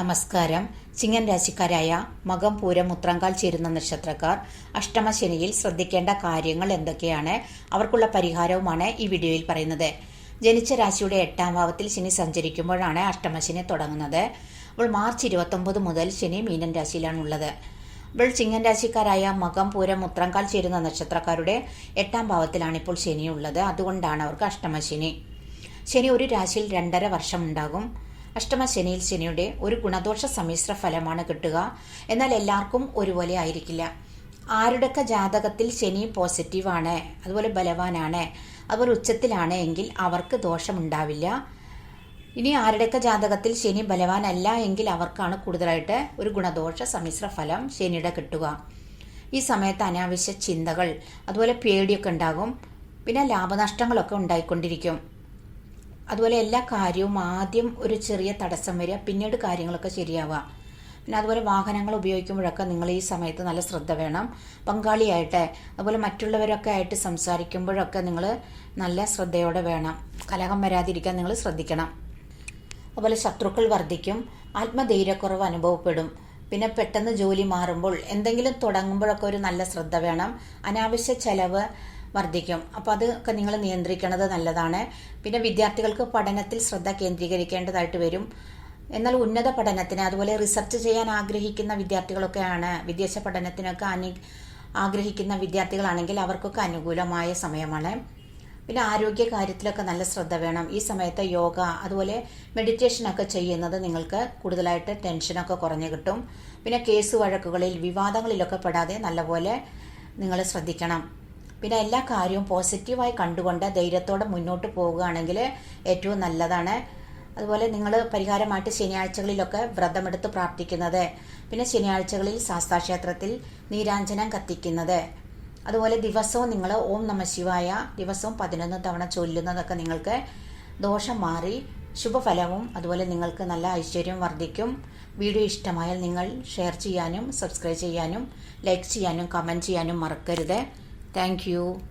നമസ്കാരം. ചിങ്ങൻ രാശിക്കാരായ മകം പൂരം മുത്രങ്കാൽ ചേരുന്ന നക്ഷത്രക്കാർ അഷ്ടമശനിയിൽ ശ്രദ്ധിക്കേണ്ട കാര്യങ്ങൾ എന്തൊക്കെയാണ്? അവർക്കുള്ള പരിഹാരവുമാണ് ഈ വീഡിയോയിൽ പറയുന്നത്. ജനിച്ച രാശിയുടെ എട്ടാം ഭാവത്തിൽ ശനി സഞ്ചരിക്കുമ്പോഴാണ് അഷ്ടമശനി തുടങ്ങുന്നത്. അപ്പോൾ മാർച്ച് ഇരുപത്തൊമ്പത് മുതൽ ശനി മീനൻ രാശിയിലാണുള്ളത് അപ്പോൾ ചിങ്ങൻ രാശിക്കാരായ മകം പൂരം മുത്രങ്കാൽ ചേരുന്ന നക്ഷത്രക്കാരുടെ എട്ടാം ഭാവത്തിലാണ് ഇപ്പോൾ ശനിയുള്ളത് അതുകൊണ്ടാണ് അവർക്ക് അഷ്ടമശനി. ശനി ഒരു രാശിയിൽ രണ്ടര വർഷം ഉണ്ടാകും. അഷ്ടമ ശനിയിൽ ശനിയുടെ ഒരു ഗുണദോഷ സമ്മിശ്ര ഫലമാണ് കിട്ടുക. എന്നാൽ എല്ലാവർക്കും ഒരുപോലെ ആയിരിക്കില്ല. ആരുടെയൊക്കെ ജാതകത്തിൽ ശനി പോസിറ്റീവാണ് അതുപോലെ ബലവാനാണ് അതുപോലെ ഉച്ചത്തിലാണ് എങ്കിൽ അവർക്ക് ദോഷമുണ്ടാവില്ല. ഇനി ആരുടെയൊക്കെ ജാതകത്തിൽ ശനി ബലവാനല്ല എങ്കിൽ അവർക്കാണ് കൂടുതലായിട്ട് ഒരു ഗുണദോഷ സമ്മിശ്ര ഫലം ശനിയുടെ കിട്ടുക. ഈ സമയത്ത് അനാവശ്യ ചിന്തകൾ അതുപോലെ പേടിയൊക്കെ ഉണ്ടാകും. പിന്നെ ലാഭനഷ്ടങ്ങളൊക്കെ ഉണ്ടായിക്കൊണ്ടിരിക്കും. അതുപോലെ എല്ലാ കാര്യവും ആദ്യം ഒരു ചെറിയ തടസ്സം വരിക പിന്നീട് കാര്യങ്ങളൊക്കെ ശരിയാവുക. പിന്നെ അതുപോലെ വാഹനങ്ങൾ ഉപയോഗിക്കുമ്പോഴൊക്കെ നിങ്ങൾ ഈ സമയത്ത് നല്ല ശ്രദ്ധ വേണം. പങ്കാളിയായിട്ട് അതുപോലെ മറ്റുള്ളവരൊക്കെ ആയിട്ട് സംസാരിക്കുമ്പോഴൊക്കെ നിങ്ങൾ നല്ല ശ്രദ്ധയോടെ വേണം. കലഹം വരാതിരിക്കാൻ നിങ്ങൾ ശ്രദ്ധിക്കണം. അതുപോലെ ശത്രുക്കൾ വർദ്ധിക്കും ആത്മധൈര്യക്കുറവ് അനുഭവപ്പെടും. പിന്നെ പെട്ടെന്ന് ജോലി മാറുമ്പോൾ എന്തെങ്കിലും തുടങ്ങുമ്പോഴൊക്കെ ഒരു നല്ല ശ്രദ്ധ വേണം. അനാവശ്യ ചെലവ് വർദ്ധിക്കും. അപ്പോൾ അതൊക്കെ നിങ്ങൾ നിയന്ത്രിക്കുന്നത് നല്ലതാണ്. പിന്നെ വിദ്യാർത്ഥികൾക്ക് പഠനത്തിൽ ശ്രദ്ധ കേന്ദ്രീകരിക്കേണ്ടതായിട്ട് വരും. എന്നാൽ ഉന്നത പഠനത്തിന് അതുപോലെ റിസർച്ച് ചെയ്യാൻ ആഗ്രഹിക്കുന്ന വിദ്യാർത്ഥികളൊക്കെയാണ് വിദേശ പഠനത്തിനൊക്കെ അനു ആഗ്രഹിക്കുന്ന വിദ്യാർത്ഥികളാണെങ്കിൽ അവർക്കൊക്കെ അനുകൂലമായ സമയമാണ്. പിന്നെ ആരോഗ്യ കാര്യത്തിലൊക്കെ നല്ല ശ്രദ്ധ വേണം. ഈ സമയത്ത് യോഗ അതുപോലെ മെഡിറ്റേഷനൊക്കെ ചെയ്യുന്നത് നിങ്ങൾക്ക് കൂടുതലായിട്ട് ടെൻഷനൊക്കെ കുറഞ്ഞു കിട്ടും. പിന്നെ കേസ് വഴക്കുകളിൽ വിവാദങ്ങളിലൊക്കെ പെടാതെ നല്ലപോലെ നിങ്ങൾ ശ്രദ്ധിക്കണം. പിന്നെ എല്ലാ കാര്യവും പോസിറ്റീവായി കണ്ടുകൊണ്ട് ധൈര്യത്തോടെ മുന്നോട്ട് പോവുകയാണെങ്കിൽ ഏറ്റവും നല്ലതാണ്. അതുപോലെ നിങ്ങൾ പരിഹാരമായിട്ട് ശനിയാഴ്ചകളിലൊക്കെ വ്രതമെടുത്ത് പ്രാർത്ഥിക്കുന്നത്. പിന്നെ ശനിയാഴ്ചകളിൽ ശാസ്താക്ഷേത്രത്തിൽ നീരാഞ്ജനം കത്തിക്കുന്നത്. അതുപോലെ ദിവസവും നിങ്ങൾ ഓം നമ ശിവായ ദിവസവും പതിനൊന്ന് തവണ ചൊല്ലുന്നതൊക്കെ നിങ്ങൾക്ക് ദോഷം മാറി ശുഭഫലവും അതുപോലെ നിങ്ങൾക്ക് നല്ല ഐശ്വര്യം വർദ്ധിക്കും. വീഡിയോ ഇഷ്ടമായാൽ നിങ്ങൾ ഷെയർ ചെയ്യാനും സബ്സ്ക്രൈബ് ചെയ്യാനും ലൈക്ക് ചെയ്യാനും കമന്റ് ചെയ്യാനും മറക്കരുത്. Thank you.